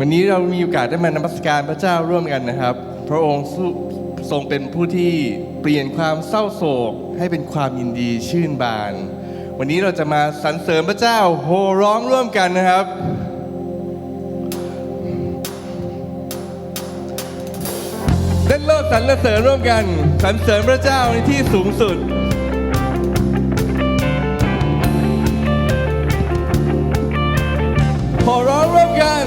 วันนี้เรามีโอกาสได้มานมัสการพระเจ้าร่วมกันนะครับ พระองค์ทรงเป็นผู้ที่เปลี่ยนความเศร้าโศกให้เป็นความยินดีชื่นบาน วันนี้เราจะมาสรรเสริญพระเจ้าโห่ร้องร่วมกันนะครับเล่นโลดสรรเสริญร่วมกันสรรเสริญพระเจ้าในที่สูงสุดขอร้องร่วมกัน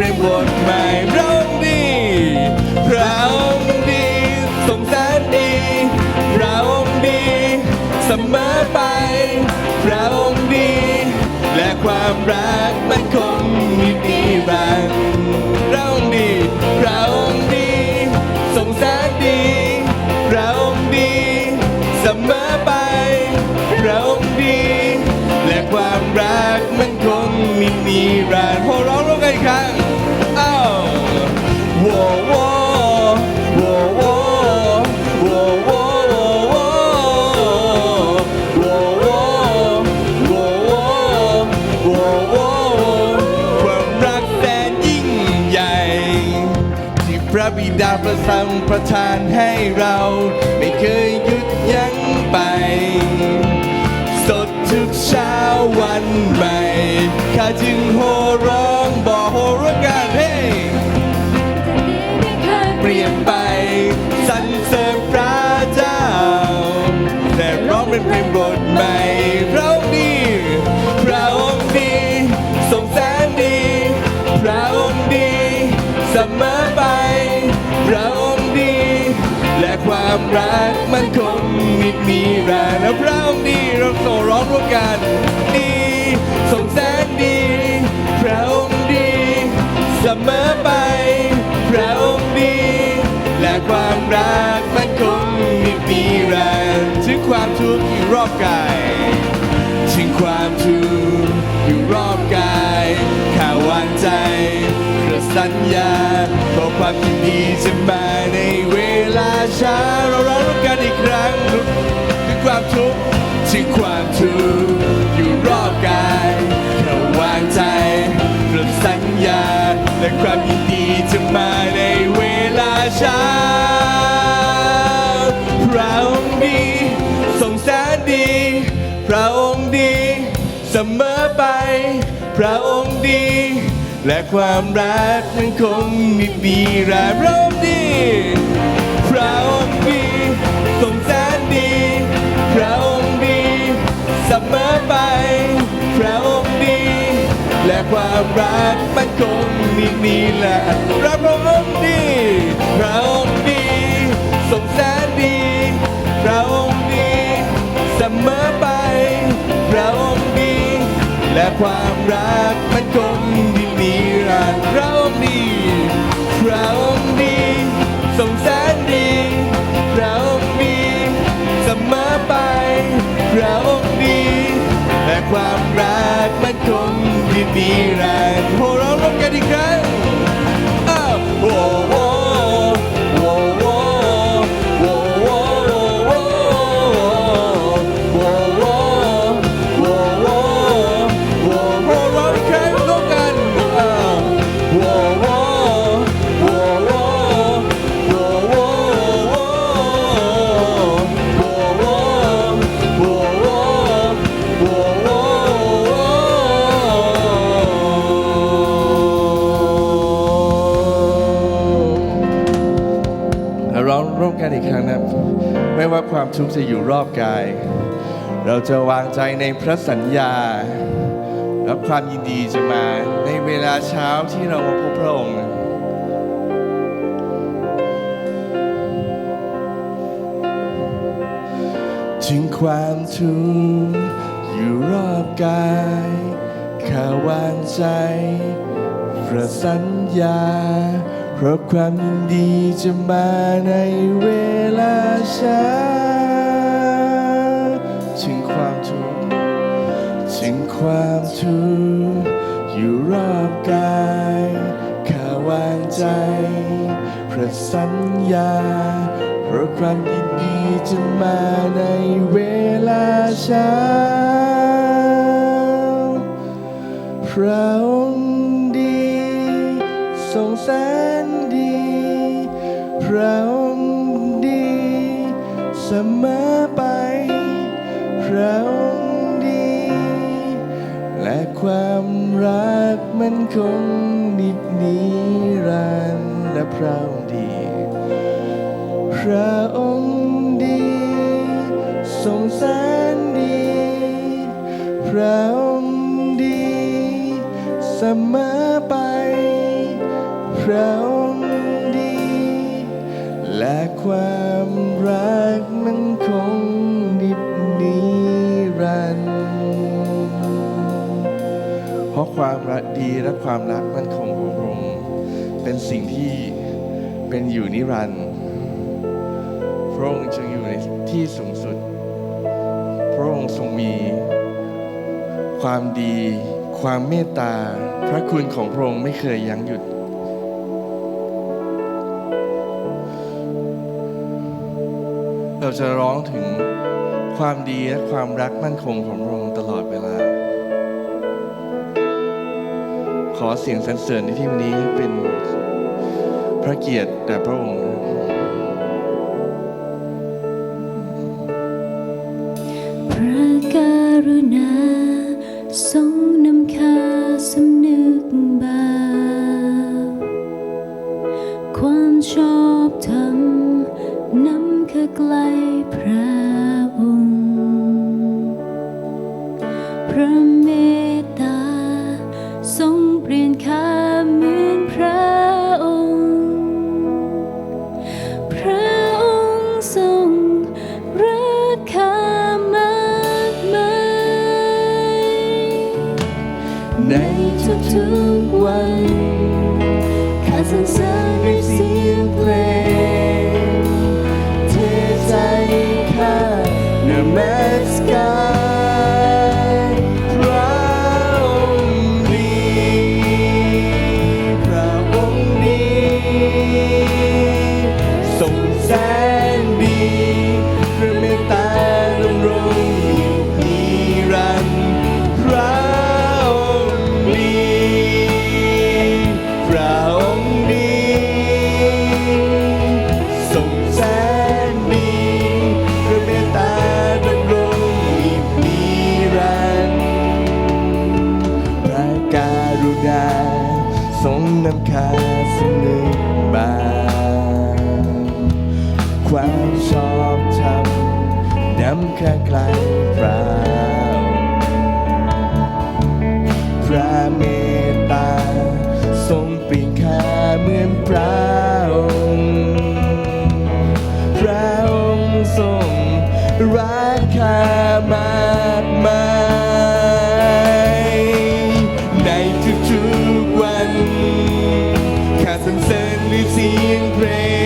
พลงบทใหม่ร้องดีพระองค์ดีทรงแสนดีพระองค์ดีเสมอไปพระองค์ดีและความรักมันคงมีดีรันดร์พระองค์ดีพระองค์ดีทรงแสนดีพระองค์ดีเสมอไปพระองค์ดี และความรักมันคงมีนิรันดร์พอร้อง ประทานให้เรา ไม่เคยหยุดยั้งไป สดทุกเช้าวันใหม่ข้าจึงโห่ร้องบอกโห่ร้องกันเฮ่เปลี่ยนไปสรรเสริญพระเจ้าและร้องเป็นเพลงบทใหม่พระองค์ดีพระองค์ดีทรงแสนดี พระองค์ดีเสมอไปพระ ความรักมันคงมีมีรันดร์และพระองค์ดีเราโสร้องร่วมกัน ดีทรงแสนดี พระองค์ดีเสมอไป พระองค์ดี และความรักมันคงมีปีรันดร์ถึงความทุกข์อยู่รอบกายถึงความทุกข์อยู่รอบกายข้าวางใจพื่อสัญญาเพราะความยินดีจะมา ในเวลาช้าเราร้องร่วมกันอีกครั้งถึงความทุกข์ถึงความทุกข์อยู่รอบกายข้าวางใจเพื่อสัญญาและความยินดีจะมาในเวลาช้าพระองค์ดีทรงแสนดี พระองค์ดีเสมอไป พระองค์ดี และความรักมันคงมีปีรารองค์ดี เสมอไป พระองค์ดี และความรักมันคงมีมีแหละพระองค์ดี พระองค์ดีทรงแสนดี พระองค์ดีเสมอไป พระองค์ดี และความรักมันคงดีนิรันดร์พระองค์ดีพระองค์ดีทรงแสนดี พระองค์ดีเสมอไปพระ งดีนิรันดร์พวกเราร่วมกันอีกครั้ง ความทุกข์จะอยู่รอบกาย เราจะวางใจในพระสัญญา และความยินดีจะมาในเวลาเช้าที่เรามาพบพระองค์ถึงความทุกข์อยู่รอบกายข้าวางใจ พระสัญญา เพราะความยินดีจะมาในเวลาช้าถึงความทุกข์ถึงความทุกข์อยู่รอบกายข้าวางใจเพราะสัญญา เพราะความยินดีจะมาในเวลาเช้าพระ นดีพระองค์ดีเสมอไปพระองค์ดี และความรักมันคงนิดนิรันดร์และพระองค์ดี พระองค์ดีทรงแสนดี พระองค์ดีเสมอไป พระองค์ดี และความรักมันคงนิดนิรันดร์เพราะความรักดีและความรักมั่นคงของพระองค์เป็นสิ่งที่เป็นอยู่นิรันดร์พระองค์จึงอยู่ในที่สูงสุด พระองค์ทรงมี ความดี ความเมตตา พระคุณของพระองค์ไม่เคยยั้งหยุด เราจะร้องถึงความดีและความรักมั่นคงของพระองค์ตลอดเวลา ขอเสียงสรรเสริญในที่นี้เป็นพระเกียรติแด่พระองค์พระกรุณาทรง พระเมตตาทรงเปลี่ยนข้า ทรงนำคาสนึกบานความชอบธรรมนำข้าไกลเปล่าพระเมตตาทรงปลี่ยนขาเหมือนพระ ริญ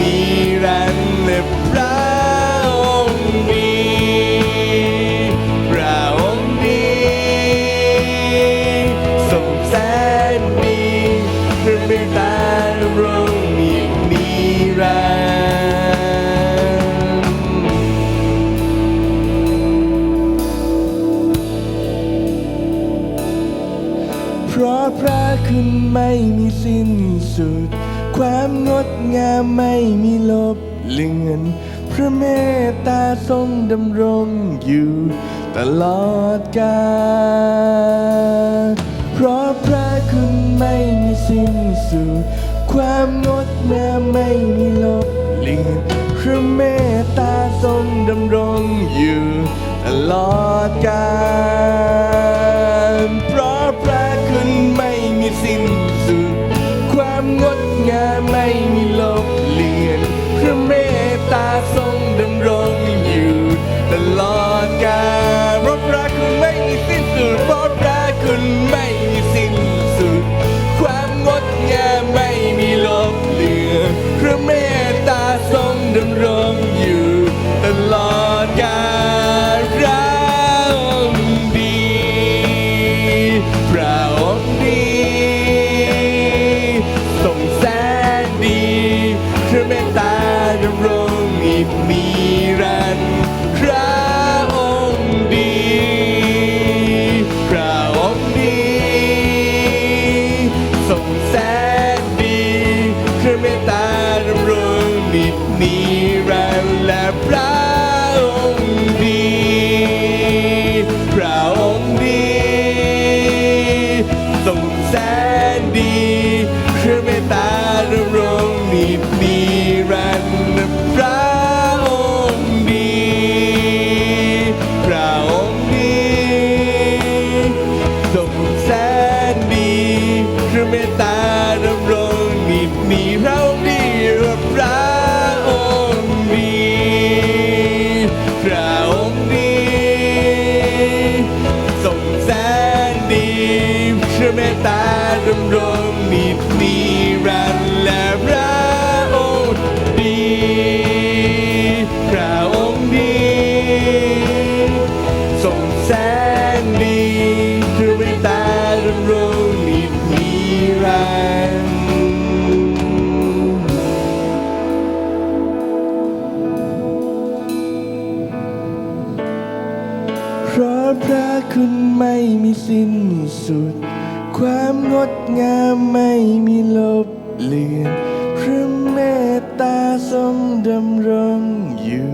นิรัร์แลพระองค์มีพระองค์นี้ทรงแสดีพระบิาพองค์มีนิรัเพราะพระคุณไม่มีสิ้นสุด ความงด งามไม่มีลบเลือน พระเมตตาทรงดำรงอยู่ ตลอดกาลเพราะพระคุณไม่มีสิ้นสุด ความงดงามไม่มีลบเลือนพระเมตตาทรงดำรงอยู่ ตลอดกาล พระคุณไม่มีสิ้นสุด ความงดงามไม่มีลบเลือนพระเมตตาทรงดำรงอยู่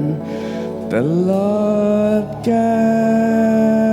ตลอดกาล